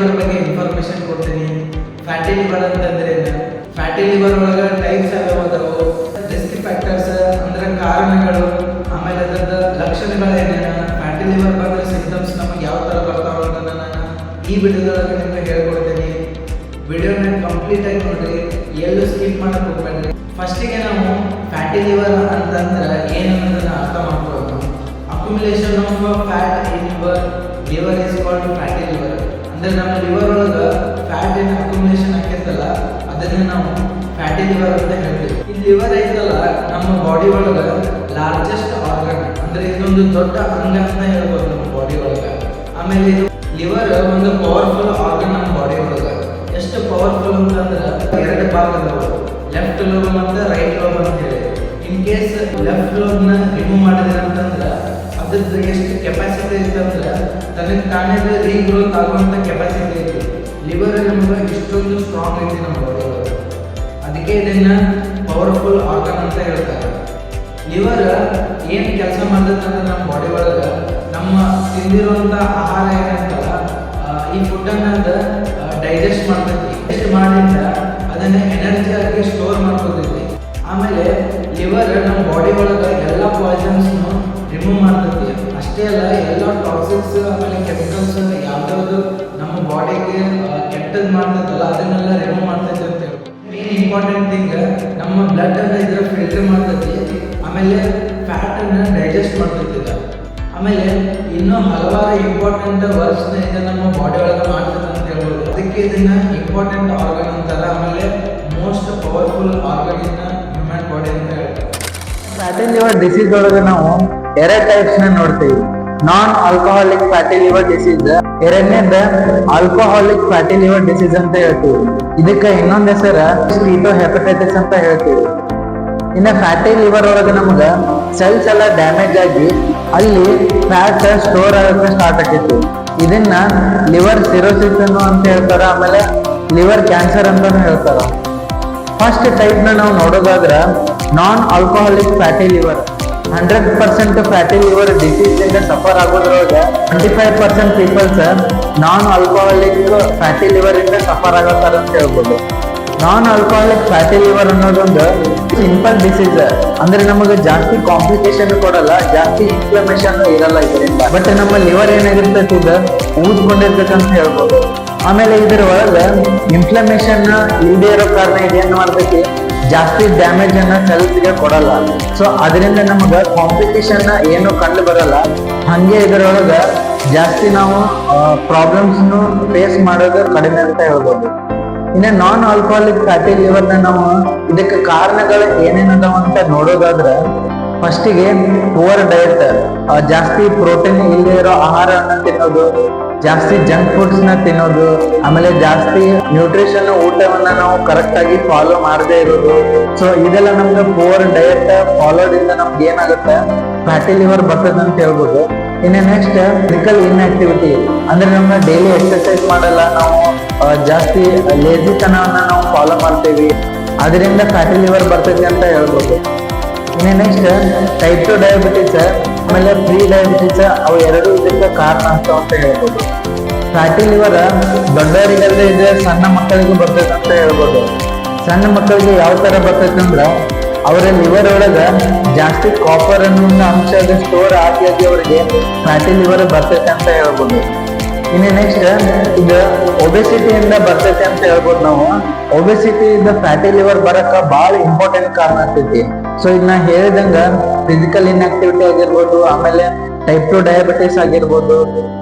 Liver ಬಗ್ಗೆ information ಕೊಡ್ತೀನಿ. Fatty liver ಅಂತಂದ್ರೆ ಫ್ಯಾಟಿ ಲಿವರ್ ಒಳಗೆ ಟೈಪ್ಸ್ ಅದಾವು ರಿಸ್ಕ್ ಫ್ಯಾಕ್ಟರ್ಸ್ ಅಂದ್ರೆ ಕಾರಣಗಳು, ಆಮೇಲೆ ಅದರದ ಲಕ್ಷಣಗಳು ಏನೇನು? ಫ್ಯಾಟಿ ಲಿವರ್ ಬಂದ್ರೆ ಸಿಂಟಮ್ಸ್ ನಮಗೆ ಯಾವ ಥರ ಬರ್ತಾವ ಅಂತ ನಾನು ಈ ವಿಡಿಯೋದೊಳಗೆ ನಿಮ್ಗೆ ಹೇಳ್ಕೊಡ್ತೀನಿ. ಕಂಪ್ಲೀಟ್ ಆಗಿ ನೋಡ್ರಿ. ಎಲ್ಲೂ ಸ್ಕಿಪ್ ಮಾಡಕ್ ಹೋಗ್ಬೇಡ್ರಿ. ಫಸ್ಟಿಗೆ ನಾವು ಫ್ಯಾಟಿ ಲಿವರ್ ಅಂತಂದ್ರೆ ಏನು ಅನ್ನೋದನ್ನ ಅರ್ಥ ಮಾಡ್ಕೊಳ್ಳೋದು. Accumulation of fat in liver liver is called fatty liver ಅಂದ್ರೆ ನಮ್ಮ ಲಿವರ್ ಒಳಗೆ ಏನ್ ಅಕ್ಯುಮುಲೇಷನ್ ಆಕೈತಲ್ಲ ಅದನ್ನೇ ನಾವು ಫ್ಯಾಟಿ ಲಿವರ್ ಅಂತ ಹೇಳ್ತೀವಿ. ಈ ಲಿವರ್ ಐತಲ್ಲ, ನಮ್ಮ ಬಾಡಿ ಒಳಗೆ ಲಾರ್ಜೆಸ್ಟ್ ಆರ್ಗನ್ ಅಂದ್ರೆ ಇದೊಂದು ದೊಡ್ಡ ಅಂಗ ಅಂತ ಹೇಳ್ಬೋದು ನಮ್ಮ ಬಾಡಿ ಒಳಗೆ. ಆಮೇಲೆ ಇದು ಲಿವರ್ ಒಂದು ಪವರ್ಫುಲ್ ಆರ್ಗನ್ ನಮ್ಮ ಬಾಡಿ ಒಳಗೆ. ಎಷ್ಟು ಪವರ್ಫುಲ್ ಅಂತಂದ್ರೆ ಎರಡು ಭಾಗ ಅದಾವು ಲೆಫ್ಟ್ ಲೋಬ್ ಮತ್ತು ರೈಟ್ ಲೋಬ್ ಅಂತ ಹೇಳಿ. ಇನ್ ಕೇಸ್ ಲೆಫ್ಟ್ ಲೋಬ್ನ ರಿಮೂವ್ ಮಾಡಿದ್ರೆ ಅಂತಂದ್ರೆ ಅದ್ರದ್ದು ಎಷ್ಟು ಕೆಪಾಸಿಟಿ ಇರ್ತಂದ್ರೆ ತನಗೆ ತಾನೇ ರೀಗ್ರೋತ್ ಆಗುವಂಥ ಕೆಪಾಸಿಟಿ ಐತಿ ಲಿವರ್ ನಮ್ಗೆ ಇಷ್ಟೊಂದು ಸ್ಟ್ರಾಂಗ್ ಐತಿ ನಮ್ಮ ಬಾಡಿ ಅದಕ್ಕೆ ಇದನ್ನ ಪವರ್ಫುಲ್ ಆರ್ಗನ್ ಅಂತ ಹೇಳ್ತಾರೆ. ಲಿವರ್ ಏನು ಕೆಲಸ ಮಾಡ್ತಂದ್ರೆ ನಮ್ಮ ಬಾಡಿ ಒಳಗೆ ನಮ್ಮ ತಿಂದಿರುವಂಥ ಆಹಾರ ಏನಂತಲ್ಲ ಈ ಫುಡ್ಡನ್ನು ಡೈಜೆಸ್ಟ್ ಮಾಡ್ತೈತಿ. ಡೈಜೆಸ್ಟ್ ಮಾಡಿಂದ ಅದನ್ನು ಎನರ್ಜಿ ಆಗಿ ಸ್ಟೋರ್ ಮಾಡ್ಕೋತೈತಿ. ಆಮೇಲೆ ಲಿವರ್ ನಮ್ಮ ಬಾಡಿ ಒಳಗೆ ಎಲ್ಲ ಪಾಯ್ಸನ್ಸ್ನು ರಿಮೂವ್ ಮಾಡ್ತೈತಿ. ಅಷ್ಟೇ ಅಲ್ಲ ಎಲ್ಲ ಟಾಕ್ಸಿಕ್ಸ್ ಆಮೇಲೆ ಕೆಮಿಕಲ್ಸ್ ಯಾವ್ದಾವ್ದು ನಮ್ಮ ಬಾಡಿಗೆ ಕೆಟ್ಟದ್ದು ಮಾಡ್ತೈತಲ್ಲ, ಅದನ್ನೆಲ್ಲ ರಿಮೂವ್ ಮಾಡ್ತೈತಿ ಅಂತ ಹೇಳಿ ಮೇನ್ ಇಂಪಾರ್ಟೆಂಟ್ ಥಿಂಗ್ ನಮ್ಮ ಬ್ಲಡ್ ಅನ್ನ ಇದ್ರ ಫಿಲ್ಟರ್ ಮಾಡ್ತೈತಿ, ಆಮೇಲೆ ಫ್ಯಾಟ್ ಅನ್ನ ಡೈಜೆಸ್ಟ್ ಮಾಡ್ತೈತಿ ಆಮೇಲೆ ಇನ್ನೂ ಹಲವಾರು ಇಂಪಾರ್ಟೆಂಟ್ ವರ್ಕ್ಸ್ನ ಇದು ನಮ್ಮ ಬಾಡಿ ಒಳಗೆ ಮಾಡ್ತದೆ ಅಂತ ಹೇಳ್ಬೋದು. ಅದಕ್ಕೆ ಇದನ್ನ ಇಂಪಾರ್ಟೆಂಟ್ ಆರ್ಗನ್ ಅಂತಾರೆ. ಆಮೇಲೆ most powerful organ in human body ಅಂತ ಹೇಳ್ತಾರೆ ಫ್ಯಾಟಿ ಲಿವರ್ ಡಿಸೀಸ್ ಒಳಗೆ ನಾವು ಎರಡು ಟೈಪ್ಸ್ನ ನೋಡ್ತೀವಿ. Non alcoholic fatty liver disease ಎರಡನೇದ alcoholic fatty liver disease ಅಂತ ಹೇಳ್ತೀವಿ. ಇದಕ್ಕೆ ಇನ್ನೊಂದ್ ಹೆಸರ ಸ್ಟೀಟೋ ಹೆಪಟೈಟಿಸ್ ಅಂತ ಹೇಳ್ತೀವಿ. ಇನ್ನ ಫ್ಯಾಟಿ ಲಿವರ್ ಒಳಗೆ ನಮ್ಗ ಸೆಲ್ಸ್ ಎಲ್ಲ ಡ್ಯಾಮೇಜ್ ಆಗಿ ಅಲ್ಲಿ ಫ್ಯಾಟ್ ಸ್ಟೋರ್ ಆಗಕ್ಕೆ ಸ್ಟಾರ್ಟ್ ಆಗಿತ್ತು ಇದನ್ನ ಲಿವರ್ ಸಿರೋಸಿಸ್ ಅಂತ ಹೇಳ್ತಾರ, ಆಮೇಲೆ ಲಿವರ್ ಕ್ಯಾನ್ಸರ್ ಅಂತಾನು ಹೇಳ್ತಾರ. ಫಸ್ಟ್ ಟೈಪ್ನ ನಾವು ನೋಡೋದಾದ್ರೆ non alcoholic fatty liver hundred percent fatty liver disease ಇಂದ suffer ಆಗೋದ್ರೊಳಗೆ twenty five percent peoples non alcoholic fatty liver ಇಂದ ಸಫರ್ ಆಗತ್ತಾರ ಅಂತ ಹೇಳ್ಬೋದು. ನಾನ್ ಆಲ್ಕೋಹಾಲಿಕ್ ಫ್ಯಾಟಿ ಲಿವರ್ ಅನ್ನೋದೊಂದು ಸಿಂಪಲ್ ಡಿಸೀಸ್ ಅಂದ್ರೆ ನಮಗೆ ಜಾಸ್ತಿ ಕಾಂಪ್ಲಿಕೇಶನ್ ಕೊಡಲ್ಲ, ಜಾಸ್ತಿ ಇನ್ಫ್ಲಮೇಷನ್ ಇರಲ್ಲ ಇದರಿಂದ. ಬಟ್ ನಮ್ಮ ಲಿವರ್ ಏನಾಗಿರ್ತೈತಿ ಇದು ಊದ್ಕೊಂಡಿರ್ತೈತೆ ಅಂತ ಹೇಳ್ಬೋದು. ಆಮೇಲೆ ಇದರ ಒಳಗೆ ಇನ್ಫ್ಲಮೇಷನ್ ಇಲ್ಲದೆ ಇರೋ ಕಾರಣ ಇದೇನು ಮಾಡ್ತೈತಿ? ಜಾಸ್ತಿ ಡ್ಯಾಮೇಜ್ ಅನ್ನ ಸೆಲ್ಸ್ಗೆ ಕೊಡಲ್ಲ. ಸೊ ಅದರಿಂದ ನಮಗೆ ಕಾಂಪಿಟೇಷನ್ ಏನು ಕಂಡು ಬರಲ್ಲ. ಹಂಗೆ ಇದರೊಳಗೆ ಜಾಸ್ತಿ ನಾವು ಪ್ರಾಬ್ಲಮ್ಸ್ ಫೇಸ್ ಮಾಡೋದು ಕಡಿಮೆ ಅಂತ ಹೇಳ್ಬೋದು. ಇನ್ನು ನಾನ್ ಆಲ್ಕೋಹಾಲಿಕ್ ಫ್ಯಾಟಿ ಲಿವರ್ನ ನಾವು ಇದಕ್ಕೆ ಕಾರಣಗಳು ಏನೇನದಾವ ಅಂತ ನೋಡೋದಾದ್ರೆ ಫಸ್ಟಿಗೆ ಪುವರ್ ಡಯಟ್ ಜಾಸ್ತಿ ಪ್ರೋಟೀನ್ ಇಲ್ಲದೆ ಇರೋ ಆಹಾರವನ್ನು ತಿನ್ನೋದು, ಜಾಸ್ತಿ ಜಂಕ್ ಫುಡ್ಸ್ನ ತಿನ್ನೋದು, ಆಮೇಲೆ ಜಾಸ್ತಿ ನ್ಯೂಟ್ರಿಷನ್ ಊಟವನ್ನ ನಾವು ಕರೆಕ್ಟ್ ಆಗಿ ಫಾಲೋ ಮಾಡದೇ ಇರೋದು. ಸೊ ಇದೆಲ್ಲ ನಮ್ಗೆ ಪುವರ್ ಡಯಟ್ ಫಾಲೋದಿಂದ ನಮ್ಗೆ ಏನಾಗುತ್ತೆ? ಫ್ಯಾಟಿ ಲಿವರ್ ಬರ್ತದೆ ಅಂತ ಹೇಳ್ಬೋದು. ಇನ್ನು ನೆಕ್ಸ್ಟ್ ಫಿಸಿಕಲ್ ಇನ್ಆಕ್ಟಿವಿಟಿ ಅಂದ್ರೆ ನಮ್ಮ ಡೈಲಿ ಎಕ್ಸರ್ಸೈಸ್ ಮಾಡಲ್ಲ, ನಾವು ಜಾಸ್ತಿ ಲೇಜಿತನವನ್ನ ನಾವು ಫಾಲೋ ಮಾಡ್ತೀವಿ. ಅದರಿಂದ ಫ್ಯಾಟಿ ಲಿವರ್ ಬರ್ತೈತಿ ಅಂತ ಹೇಳ್ಬೋದು. ನೆಕ್ಸ್ಟ್ ಟೈಪ್ ಟು ಡಯಾಬಿಟಿಸ್ ಆಮೇಲೆ ಪ್ರೀ ಡಯಾಬಿಟಿಸ್ ಅವು ಎರಡು ಇದಕ್ಕೆ ಕಾರಣ ಆಗ್ತಾವ ಅಂತ ಹೇಳ್ಬೋದು. ಫ್ಯಾಟಿ ಲಿವರ್ ದೊಡ್ಡವರಿಗಲ್ಲದೆ ಇದ್ರೆ ಸಣ್ಣ ಮಕ್ಕಳಿಗೂ ಬರ್ತೈತೆ ಅಂತ ಹೇಳ್ಬೋದು. ಸಣ್ಣ ಮಕ್ಕಳಿಗೆ ಯಾವ ತರ ಬರ್ತೈತೆ ಅಂದ್ರ, ಅವರ ಲಿವರ್ ಒಳಗ ಜಾಸ್ತಿ ಕಾಪರ್ ಅನ್ನೋ ಅಂಶ ಸ್ಟೋರ್ ಆಗಿ ಆಗಿ ಅವರಿಗೆ ಫ್ಯಾಟಿ ಲಿವರ್ ಬರ್ತೈತೆ ಅಂತ ಹೇಳ್ಬೋದು. ಇನ್ನು ನೆಕ್ಸ್ಟ್ ಇದು ಒಬೆಸಿಟಿಯಿಂದ ಬರ್ತೈತೆ ಅಂತ ಹೇಳ್ಬೋದು ನಾವು. ಒಬೆಸಿಟಿ ಇಂದ ಫ್ಯಾಟಿ ಲಿವರ್ ಬರಕ ಭಾಳ ಇಂಪಾರ್ಟೆಂಟ್ ಕಾರಣ ಆಗ್ತೈತಿ. ಸೊ ಇದನ್ನ ಹೇಳಿದಂಗ ಫಿಸಿಕಲ್ ಇನ್ಆಕ್ಟಿವಿಟಿ ಆಗಿರ್ಬೋದು, ಆಮೇಲೆ ಟೈಪ್ ಟು ಡಯಾಬಿಟಿಸ್ ಆಗಿರ್ಬೋದು,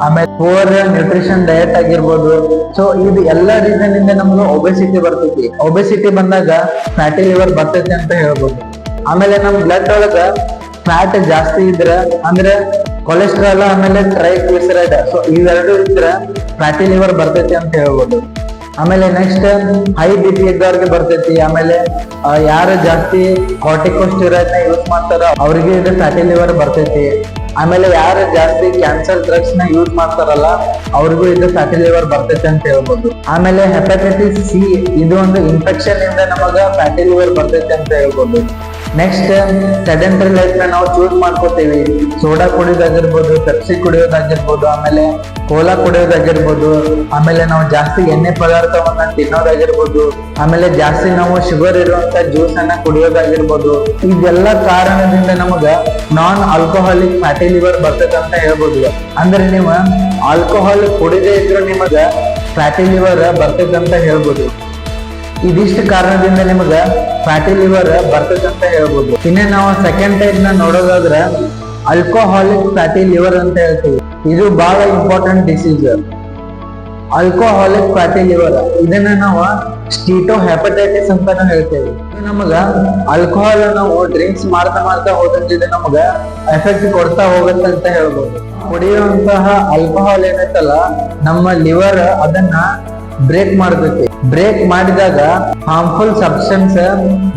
ಆಮೇಲೆ ಪೂರ್ ನ್ಯೂಟ್ರಿಷನ್ ಡಯಟ್ ಆಗಿರ್ಬೋದು. ಸೊ ಇದು ಎಲ್ಲಾ ರೀಸನ್ ಇಂದ ನಮ್ಗೆ ಒಬೆಸಿಟಿ ಬರ್ತೈತಿ. ಒಬೆಸಿಟಿ ಬಂದಾಗ ಫ್ಯಾಟಿ ಲಿವರ್ ಬರ್ತೈತಿ ಅಂತ ಹೇಳ್ಬೋದು. ಆಮೇಲೆ ನಮ್ ಬ್ಲಡ್ ಒಳಗ ಫ್ಯಾಟ್ ಜಾಸ್ತಿ ಇದ್ರ, ಅಂದ್ರೆ ಕೊಲೆಸ್ಟ್ರಾಲ್ ಆಮೇಲೆ ಟ್ರೈಗ್ಲಿಸರೈಡ್ ಸೊ ಇವೆರಡು ಇದ್ರ ಫ್ಯಾಟಿ ಲಿವರ್ ಬರ್ತೈತಿ ಅಂತ ಹೇಳ್ಬೋದು. ಆಮೇಲೆ ನೆಕ್ಸ್ಟ್ ಹೈ ಬಿ ಪಿ ಇದ್ದವ್ರಿಗೆ ಬರ್ತೈತಿ. ಆಮೇಲೆ ಯಾರು ಜಾಸ್ತಿ ಕಾರ್ಟಿಕೋಸ್ಟಿರಾಯ್ಡ್ ಇರೋದನ್ನ ಯೂಸ್ ಮಾಡ್ತಾರ ಅವರಿಗೆ ಇದು ಫ್ಯಾಟಿ ಲಿವರ್ ಬರ್ತೈತಿ. ಆಮೇಲೆ ಯಾರು ಜಾಸ್ತಿ ಕ್ಯಾನ್ಸರ್ ಡ್ರಗ್ಸ್ನ ಯೂಸ್ ಮಾಡ್ತಾರಲ್ಲ, ಅವ್ರಿಗೂ ಇದು ಫ್ಯಾಟಿ ಲಿವರ್ ಬರ್ತೈತೆ ಅಂತ ಹೇಳ್ಬೋದು. ಆಮೇಲೆ ಹೆಪಟೈಟಿಸ್ ಸಿ ಇದು ಒಂದು ಇನ್ಫೆಕ್ಷನ್ ಇಂದ ನಮಗ ಫ್ಯಾಟಿ ಲಿವರ್ ಬರ್ತೈತೆ ಅಂತ ಹೇಳ್ಬೋದು. ನೆಕ್ಸ್ಟ್ ಸೆಡೆಂಟರಿ ಲೈಫ್ನ ನಾವು ಚೂಸ್ ಮಾಡ್ಕೋತೀವಿ. ಸೋಡಾ ಕುಡಿಯೋದಾಗಿರ್ಬೋದು ಪೆಪ್ಸಿ ಕುಡಿಯೋದಾಗಿರ್ಬೋದು, ಆಮೇಲೆ ಕೋಲಾ ಕುಡಿಯೋದಾಗಿರ್ಬೋದು, ಆಮೇಲೆ ನಾವು ಜಾಸ್ತಿ ಎಣ್ಣೆ ಪದಾರ್ಥವನ್ನ ತಿನ್ನೋದಾಗಿರ್ಬೋದು, ಆಮೇಲೆ ಜಾಸ್ತಿ ನಾವು ಶುಗರ್ ಇರುವಂತ ಜ್ಯೂಸ್ ಅನ್ನ ಕುಡಿಯೋದಾಗಿರ್ಬೋದು, ಇದೆಲ್ಲ ಕಾರಣದಿಂದ ನಮಗ ನಾನ್ ಆಲ್ಕೋಹಾಲಿಕ್ ಫ್ಯಾಟಿ ಲಿವರ್ ಬರ್ತದೆ ಅಂತ ಹೇಳ್ಬೋದು ಅಂದ್ರೆ ನೀವು ಆಲ್ಕೋಹಾಲ್ ಕುಡಿದೇ ಇದ್ರು ನಿಮಗ ಫ್ಯಾಟಿ ಲಿವರ್ ಬರ್ತದೆ ಅಂತ ಹೇಳ್ಬೋದು. ಇದಿಷ್ಟು ಕಾರಣದಿಂದ ನಿಮಗ ಫ್ಯಾಟಿ ಲಿವರ್ ಬರ್ತದೆ ಅಂತ ಹೇಳ್ಬೋದು. ಇನ್ನೇ ನಾವು ಸೆಕೆಂಡ್ ಟೈಪ್ನ ನೋಡೋದಾದ್ರ ಆಲ್ಕೋಹಾಲಿಕ್ ಫ್ಯಾಟಿ ಲಿವರ್ ಅಂತ ಹೇಳ್ತೀವಿ. ಇದು ಬಹಳ important disease alcoholic fatty liver ಇದನ್ನ ನಾವು ಸ್ಟೀಟೋ ಹೆಪಟೈಟಿಸ್ ಅಂತಾನು ಹೇಳ್ತೇವೆ. ನಮಗ ಆಲ್ಕೋಹಾಲ್ ನಾವು ಡ್ರಿಂಕ್ಸ್ ಮಾಡ್ತಾ ಮಾಡ್ತಾ ಹೋದಂತಿದೆ ನಮಗ ಎಫೆಕ್ಟ್ ಕೊಡ್ತಾ ಹೋಗುತ್ತೆ ಅಂತ ಹೇಳ್ಬೋದು. ಕುಡಿಯುವಂತಹ ಆಲ್ಕೋಹಾಲ್ ಏನೈತಲ್ಲ, ನಮ್ಮ ಲಿವರ್ ಅದನ್ನ ಬ್ರೇಕ್ ಮಾಡ್ತೈತಿ. ಬ್ರೇಕ್ ಮಾಡಿದಾಗ ಹಾರ್ಮ್ಫುಲ್ ಸಬ್ಸ್ಟೆನ್ಸ್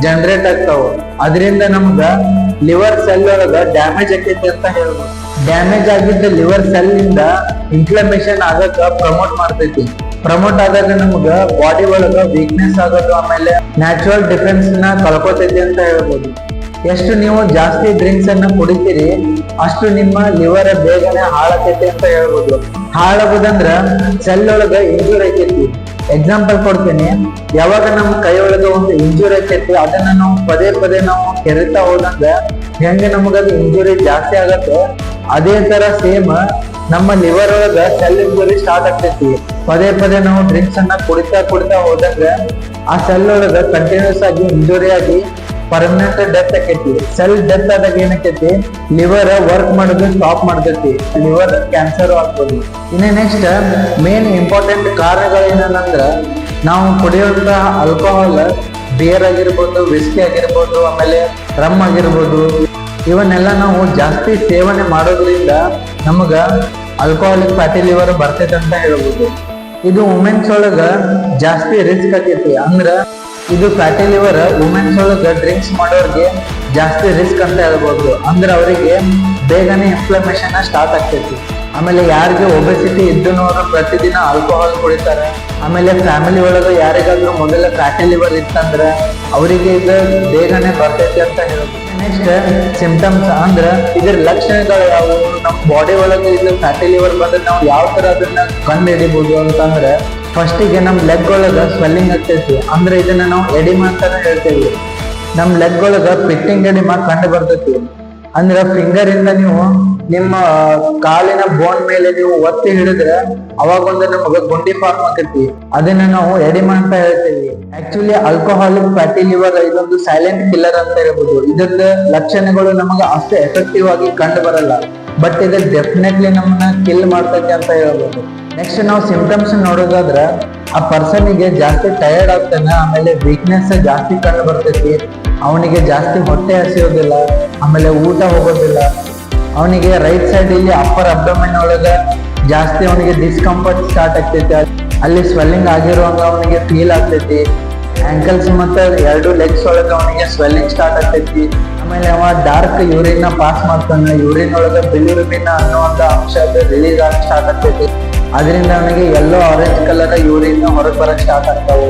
ಜನರೇಟ್ ಆಗ್ತಾವ. ಅದರಿಂದ ನಮ್ಗ ಲಿವರ್ ಸೆಲ್ ಒಳಗ ಡ್ಯಾಮೇಜ್ ಆಕೈತಿ ಅಂತ ಹೇಳ್ಬೋದು. ಡ್ಯಾಮೇಜ್ ಆಗಿದ್ದ ಲಿವರ್ ಸೆಲ್ ಇಂದ ಇನ್ಫ್ಲಮೇಷನ್ ಆಗಕ್ಕ ಪ್ರಮೋಟ್ ಮಾಡ್ತೈತಿ. ಪ್ರಮೋಟ್ ಆದಾಗ ನಮಗ ಬಾಡಿ ಒಳಗ ವೀಕ್ನೆಸ್ ಆಗೋದು, ಆಮೇಲೆ ನ್ಯಾಚುರಲ್ ಡಿಫೆನ್ಸ್ನ ಕಳ್ಕೊತೈತಿ ಅಂತ ಹೇಳ್ಬೋದು. ಎಷ್ಟು ನೀವು ಜಾಸ್ತಿ ಡ್ರಿಂಕ್ಸ್ ಅನ್ನ ಕುಡಿತೀರಿ, ಅಷ್ಟು ನಿಮ್ಮ ಲಿವರ್ ಬೇಗನೆ ಹಾಳಾಕೈತಿ ಅಂತ ಹೇಳ್ಬೋದು. ಹಾಳಾಗೋದಂದ್ರ ಸೆಲ್ ಒಳಗ ಇಂಜೂರ್ ಆಯ್ತೈತಿ ಎಕ್ಸಾಂಪಲ್ ಕೊಡ್ತೀನಿ. ಯಾವಾಗ ನಮ್ಮ ಕೈ ಒಳಗ ಒಂದು ಇಂಜೂರ್ ಆಕೈತಿ, ಅದನ್ನ ನಾವು ಪದೇ ಪದೇ ನಾವು ಕೆರಿತಾ ಹೋದಂಗ ಹೆಂಗೆ ನಮಗ ಅದು ಇಂಜುರಿ ಜಾಸ್ತಿ ಆಗತ್ತೆ? ಅದೇ ತರ ಸೇಮ್ ನಮ್ಮ ಲಿವರ್ ಒಳಗ ಸೆಲ್ ಇಂಜುರಿ ಸ್ಟಾರ್ಟ್ ಆಗ್ತೈತಿ. ಪದೇ ಪದೇ ನಾವು ಡ್ರಿಂಕ್ಸ್ ಅನ್ನ ಕುಡಿತಾ ಕುಡಿತಾ ಹೋದಂಗ ಆ ಸೆಲ್ ಒಳಗ ಕಂಟಿನ್ಯೂಸ್ ಆಗಿ ಇಂಜುರಿ ಆಗಿ ಪರ್ಮನೆಂಟ್ ಡೆತ್ ಆಕೈತಿ. ಸೆಲ್ ಡೆತ್ ಆದಾಗ ಏನಕೈತಿ? ಲಿವರ್ ವರ್ಕ್ ಮಾಡೋದು ಸ್ಟಾಪ್ ಮಾಡ್ತೈತಿ. ಲಿವರ್ ಕ್ಯಾನ್ಸರ್ ಆಗ್ಬೋದು. ಇನ್ನು ನೆಕ್ಸ್ಟ್ ಮೇನ್ ಇಂಪಾರ್ಟೆಂಟ್ ಕಾರಣಗಳು ಕಾರಣಗಳೇನಂದ್ರ ನಾವು ಕುಡಿಯುವಂತ ಆಲ್ಕೋಹಾಲ್ ಬಿಯರ್ ಆಗಿರ್ಬೋದು ವಿಸ್ಕಿ ಆಗಿರ್ಬೋದು, ಆಮೇಲೆ ರಮ್ ಆಗಿರ್ಬೋದು ಇವನ್ನೆಲ್ಲ ನಾವು ಜಾಸ್ತಿ ಸೇವನೆ ಮಾಡೋದ್ರಿಂದ ನಮಗ ಆಲ್ಕೋಹಾಲಿಕ್ ಫ್ಯಾಟಿ ಲಿವರ್ ಬರ್ತೈತೆ ಅಂತ ಹೇಳ್ಬೋದು. ಇದು ವುಮೆನ್ಸ್ ಒಳಗ ಜಾಸ್ತಿ ರಿಸ್ಕ್ ಆಗೈತಿ ಅಂದ್ರ ಇದು ಫ್ಯಾಟಿ ಲಿವರ್ ವುಮೆನ್ಸ್ ಒಳಗ ಡ್ರಿಂಕ್ಸ್ ಮಾಡೋರಿಗೆ ಜಾಸ್ತಿ ರಿಸ್ಕ್ ಅಂತ ಹೇಳ್ಬೋದು. ಅಂದ್ರೆ ಅವರಿಗೆ ಬೇಗನೆ ಇನ್ಫ್ಲಮೇಷನ್ ಸ್ಟಾರ್ಟ್ ಆಗ್ತೈತಿ. ಆಮೇಲೆ ಯಾರಿಗೆ ಒಬೆಸಿಟಿ ಇದ್ದನವರು ಪ್ರತಿದಿನ ಆಲ್ಕೋಹಾಲ್ ಕುಡಿತಾರೆ. ಆಮೇಲೆ ಫ್ಯಾಮಿಲಿ ಒಳಗೆ ಯಾರಿಗಾದ್ರೂ ಮೊದಲ ಫ್ಯಾಟಿ ಲಿವರ್ ಇತ್ತಂದ್ರೆ ಅವರಿಗೆ ಇದು ಬೇಗನೆ ಬರ್ತೈತಿ ಅಂತ ಹೇಳ್ಬೋದು ನೆಕ್ಸ್ಟ್ ಸಿಂಪ್ಟಮ್ಸ್ ಅಂದ್ರೆ ಇದ್ರ ಲಕ್ಷಣಗಳು ಯಾವುವು? ನಮ್ಮ ಬಾಡಿ ಒಳಗೆ ಇದು ಫ್ಯಾಟಿ ಲಿವರ್ ಬಂದ್ರೆ ನಾವು ಯಾವ ತರ ಅದನ್ನ ಕಂಡು ಹಿಡಿಬಹುದು ಅಂತಂದ್ರೆ ಫಸ್ಟಿಗೆ ನಮ್ಮ ಲೆಗ್ ಒಳಗೆ ಸ್ವೆಲ್ಲಿಂಗ್ ಆಗ್ತೈತಿ. ಅಂದ್ರೆ ಇದನ್ನ ನಾವು ಎಡಿಮಾ ಅಂತಾನೆ ಹೇಳ್ತೇವೆ. ನಮ್ಮ ಲೆಗ್ ಒಳಗೆ ಪಿಟ್ಟಿಂಗ್ ಎಡಿಮಾ ಕಂಡು ಬರ್ತೈತಿ. ಅಂದ್ರೆ ಫಿಂಗರ್ ಇಂದ ನೀವು ನಿಮ್ಮ ಕಾಲಿನ ಬೋನ್ ಮೇಲೆ ನೀವು ಒತ್ತಿ ಹಿಡಿದ್ರೆ ಅವಾಗ ಒಂದು ನಮಗೆ ಗುಂಡಿ ಫಾರ್ಮ್ ಆಗತ್ತಿ ಅದನ್ನ ನಾವು ರೆಡಿ ಅಂತ ಹೇಳ್ತೀವಿ. ಆಕ್ಚುಲಿ ಆಲ್ಕೋಹಾಲಿಕ್ ಫ್ಯಾಟಿ ಲಿವರ್ ಇದೊಂದು ಸೈಲೆಂಟ್ ಕಿಲ್ಲರ್ ಅಂತ ಹೇಳ್ಬೋದು. ಇದರದ ಲಕ್ಷಣಗಳು ನಮಗೆ ಅಷ್ಟು ಎಫೆಕ್ಟಿವ್ ಆಗಿ ಕಂಡು ಬರಲ್ಲ. ಬಟ್ ಇದು ಡೆಫಿನೆಟ್ಲಿ ನಮ್ಮನ್ನ ಕಿಲ್ ಮಾಡ್ತೈತಿ ಅಂತ ಹೇಳ್ಬೋದು. ನೆಕ್ಸ್ಟ್ ನಾವು ಸಿಂಪ್ಟಮ್ಸ್ ನೋಡೋದಾದ್ರೆ, ಆ ಪರ್ಸನಿಗೆ ಜಾಸ್ತಿ ಟಯರ್ಡ್ ಆಗ್ತಾನೆ, ಆಮೇಲೆ ವೀಕ್ನೆಸ್ ಜಾಸ್ತಿ ಕಂಡು ಬರ್ತೈತಿ. ಅವನಿಗೆ ಜಾಸ್ತಿ ಹೊಟ್ಟೆ ಹಸಿಯೋದಿಲ್ಲ, ಆಮೇಲೆ ಊಟ ಹೋಗೋದಿಲ್ಲ. ಅವನಿಗೆ ರೈಟ್ ಸೈಡ್ ಇಲ್ಲಿ ಅಪ್ಪರ್ ಅಬ್ಡಮಿನ್ ಒಳಗೆ ಜಾಸ್ತಿ ಅವನಿಗೆ ಡಿಸ್ಕಂಫರ್ಟ್ ಸ್ಟಾರ್ಟ್ ಆಗ್ತೈತಿ. ಅಲ್ಲಿ ಸ್ವೆಲ್ಲಿಂಗ್ ಆಗಿರುವಂಗ ಅವನಿಗೆ ಫೀಲ್ ಆಗ್ತೈತಿ. ಆಂಕಲ್ಸ್ ಮತ್ತೆ ಎರಡು ಲೆಗ್ಸ್ ಒಳಗೆ ಅವನಿಗೆ ಸ್ವೆಲ್ಲಿಂಗ್ ಸ್ಟಾರ್ಟ್ ಆಗ್ತೈತಿ. ಆಮೇಲೆ ಅವ ಡಾರ್ಕ್ ಯೂರಿನ್ ಪಾಸ್ ಮಾಡ್ತಾನೆ. ಯೂರಿನ್ ಒಳಗ ಬಿಲಿರುಬಿನ್ ಅನ್ನುವಂತ ಅಂಶ ರಿಲೀಸ್ ಆಗಿ ಸ್ಟಾರ್ಟ್ ಆಗ್ತೈತಿ. ಅದರಿಂದ ಅವನಿಗೆ ಎಲ್ಲೋ ಆರೆಂಜ್ ಕಲರ್ ಯೂರಿನ್ ಹೊರಗೆ ಬರಕ್ ಸ್ಟಾರ್ಟ್ ಆಗ್ತಾವು.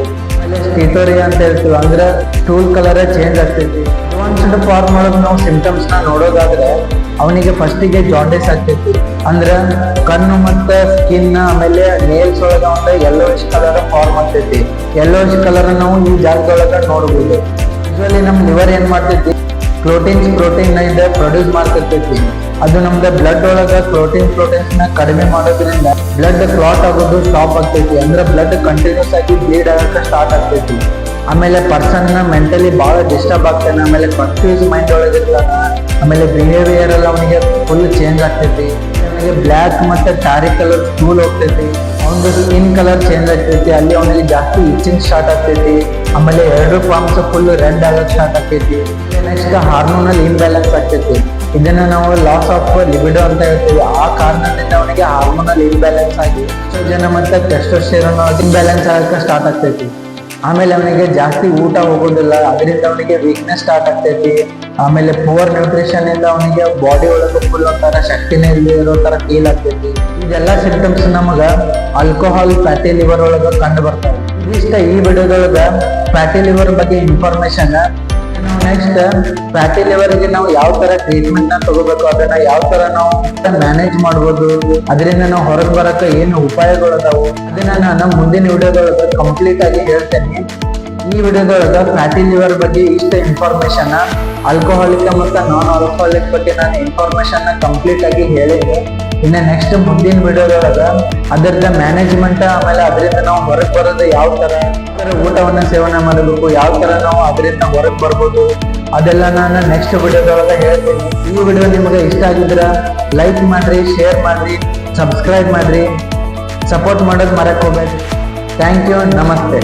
ಸ್ಟೀಟೋರಿಯಾ ಅಂತ ಹೇಳ್ತೀವಿ. ಅಂದ್ರೆ ಟೂಲ್ ಕಲರ್ ಚೇಂಜ್ ಆಗ್ತೈತಿ. ಒಂದ್ಸಲ ಫಾರ್ಮ್ ಮಾಡೋದು ನಾವು ಸಿಂಪ್ಟಮ್ಸ್ನ ನೋಡೋದಾದ್ರೆ ಅವನಿಗೆ ಫಸ್ಟಿಗೆ ಜಾಂಡಿಸ್ ಆಗ್ತೈತಿ. ಅಂದ್ರ ಕಣ್ಣು ಮತ್ತೆ ಸ್ಕಿನ್ ಆಮೇಲೆ ನೇಲ್ಸ್ ಒಳಗ ಒಂದು ಯೆಲ್ಲೋಯಿಶ್ ಕಲರ್ ಫಾರ್ಮ್ ಆಗ್ತೈತಿ. ಯೆಲ್ಲೋಯಿಶ್ ಕಲರ್ ನಾವು ಈ ಜಾಗದೊಳಗೆ ನೋಡ್ಬೋದು. ಯೂಶಲಿ ನಮ್ಮ ಲಿವರ್ ಏನ್ ಮಾಡ್ತೈತಿ? ಪ್ರೋಟೀನ್ಸ್ ಪ್ರೋಟೀನ್ ಇಂದ ಪ್ರೊಡ್ಯೂಸ್ ಮಾಡ್ತಿರ್ತೈತಿ ಅದು ನಮ್ದು ಬ್ಲಡ್ ಒಳಗೆ ಪ್ರೋಟೀನ್ ಪ್ರೋಟೀನ್ಸ್ನ ಕಡಿಮೆ ಮಾಡೋದ್ರಿಂದ ಬ್ಲಡ್ ಕ್ಲಾಟ್ ಆಗೋದು ಸ್ಟಾಪ್ ಆಗ್ತೈತಿ. ಅಂದ್ರೆ ಬ್ಲಡ್ ಕಂಟಿನ್ಯೂಸ್ ಆಗಿ ಬ್ಲೀಡ್ ಆಗಕ್ಕೆ ಸ್ಟಾರ್ಟ್ ಆಗ್ತೈತಿ. ಆಮೇಲೆ ಪರ್ಸನ್ನ ಮೆಂಟಲಿ ಬಹಳ ಡಿಸ್ಟರ್ಬ್ ಆಗ್ತಾನೆ ಆಮೇಲೆ ಕನ್ಫ್ಯೂಸ್ ಮೈಂಡ್ ಒಳಗೆ ಇರ್ತಾನೆ. ಆಮೇಲೆ ಬಿಹೇವಿಯರ್ ಎಲ್ಲ ಅವನಿಗೆ ಫುಲ್ ಚೇಂಜ್ ಆಗ್ತೈತಿ. ಆಮೇಲೆ ಬ್ಲ್ಯಾಕ್ ಮತ್ತೆ ಟ್ಯಾರಿ ಕಲರ್ ಸ್ಕೂಲ್ ಹೋಗ್ತೈತಿ. ಅವನದು ಸ್ಕಿನ್ ಕಲರ್ ಚೇಂಜ್ ಆಗ್ತೈತಿ. ಅಲ್ಲಿ ಅವನಿಗೆ ಜಾಸ್ತಿ ಇಚ್ಚಿಂಗ್ ಸ್ಟಾರ್ಟ್ ಆಗ್ತೈತಿ. ಆಮೇಲೆ ಎರಡು ಫಾರ್ಮ್ಸ್ ಫುಲ್ ರೆಡ್ ಆಗೋಕೆ ಸ್ಟಾರ್ಟ್ ಆಗ್ತೈತಿ. ನೆಕ್ಸ್ಟ್ ಹಾರ್ಮೋನಲ್ ಇಂಬ್ಯಾಲೆನ್ಸ್ ಆಗ್ತೈತಿ. ಇದನ್ನ ನಾವು ಲಾಸ್ ಆಫ್ ಲಿಬಿಡೋ ಅಂತ ಹೇಳ್ತೀವಿ. ಆ ಕಾರಣದಿಂದ ಅವನಿಗೆ ಹಾರ್ಮೋನಲ್ ಇಂಬ್ಯಾಲೆನ್ಸ್ ಆಗಿ ಜನ ಮತ್ತೆ ಟೆಸ್ಟೋಸ್ಟೆರೋನ್ ಇಂಬ್ಯಾಲೆನ್ಸ್ ಆಗಕ್ಕೆ ಸ್ಟಾರ್ಟ್ ಆಗ್ತೈತಿ. ಆಮೇಲೆ ಅವನಿಗೆ ಜಾಸ್ತಿ ಊಟ ಹೋಗೋದಿಲ್ಲ. ಅದರಿಂದ ಅವನಿಗೆ ವೀಕ್ನೆಸ್ ಸ್ಟಾರ್ಟ್ ಆಗ್ತೈತಿ. ಆಮೇಲೆ ಪುವರ್ ನ್ಯೂಟ್ರಿಷನ್ ಇಂದ ಅವನಿಗೆ ಬಾಡಿ ಒಳಗೆ ಫುಲ್ ಒಂಥರ ಶಕ್ತಿನೇ ಇಲ್ಲದೆ ಇರೋ ತರ ಫೀಲ್ ಆಗ್ತೈತಿ. ಇದೆಲ್ಲ ಸಿಂಪ್ಟಮ್ಸ್ ನಮಗ ಆಲ್ಕೋಹಾಲ್ ಫ್ಯಾಟಿ ಲಿವರ್ ಒಳಗ ಕಂಡು ಬರ್ತಾವೆ. ಇದಿಷ್ಟ ಈ ವಿಡಿಯೋದೊಳಗ ಫ್ಯಾಟಿ ಲಿವರ್ ಬಗ್ಗೆ ಇನ್ಫಾರ್ಮೇಶನ್ ನೆಕ್ಸ್ಟ್ ಫ್ಯಾಟಿ ಲಿವರ್ಗೆ ನಾವು ಯಾವ ತರ ಟ್ರೀಟ್ಮೆಂಟ್ನ ತಗೋಬೇಕು, ಅದನ್ನ ಯಾವ ತರ ನಾವು ಮ್ಯಾನೇಜ್ ಮಾಡ್ಬೋದು, ಅದರಿಂದ ನಾವು ಹೊರಗೆ ಬರಕ ಏನು ಉಪಾಯಗಳು ಅದಾವು, ಅದನ್ನ ನಾನು ಮುಂದಿನ ವಿಡಿಯೋದೊಳಗ ಕಂಪ್ಲೀಟ್ ಆಗಿ ಹೇಳ್ತೇನೆ. ಈ ವಿಡಿಯೋದೊಳಗ ಫ್ಯಾಟಿ ಲಿವರ್ ಬಗ್ಗೆ ಇಷ್ಟ ಇನ್ಫಾರ್ಮೇಶನ್ ಆಲ್ಕೋಹಾಲಿಕ್ ಮತ್ತು ನಾನ್ ಆಲ್ಕೋಹಾಲಿಕ್ ಬಗ್ಗೆ ನಾನು ಇನ್ಫಾರ್ಮೇಶನ್ ಕಂಪ್ಲೀಟ್ ಆಗಿ ಹೇಳಿದ್ದೆ. ಇನ್ನು ನೆಕ್ಸ್ಟ್ ಮುಂದಿನ ವಿಡಿಯೋದೊಳಗ ಅದರದ ಮ್ಯಾನೇಜ್ಮೆಂಟ್ ಆಮೇಲೆ ಅದರಿಂದ ನಾವು ಹೊರಗೆ ಬರೋದು ಯಾವ ಥರ ಊಟವನ್ನ ಸೇವನೆ ಮಾಡಬೇಕು, ಯಾವ ತರ ನಾವು ಅದರಿಂದ ಹೊರಗೆ ಬರ್ಬೋದು? ಅದೆಲ್ಲ ನಾನು ನೆಕ್ಸ್ಟ್ ವಿಡಿಯೋದೊಳಗ ಹೇಳ್ತೀನಿ. ಈ ವಿಡಿಯೋ ನಿಮಗೆ ಇಷ್ಟ ಆಗಿದ್ರೆ ಲೈಕ್ ಮಾಡಿರಿ ಶೇರ್ ಮಾಡಿರಿ ಸಬ್ಸ್ಕ್ರೈಬ್ ಮಾಡಿರಿ. ಸಪೋರ್ಟ್ ಮಾಡೋದು ಮರಕ್ಕೆ ಹೋಗ್ಬೇಡಿ ಥ್ಯಾಂಕ್ ಯು ನಮಸ್ತೆ.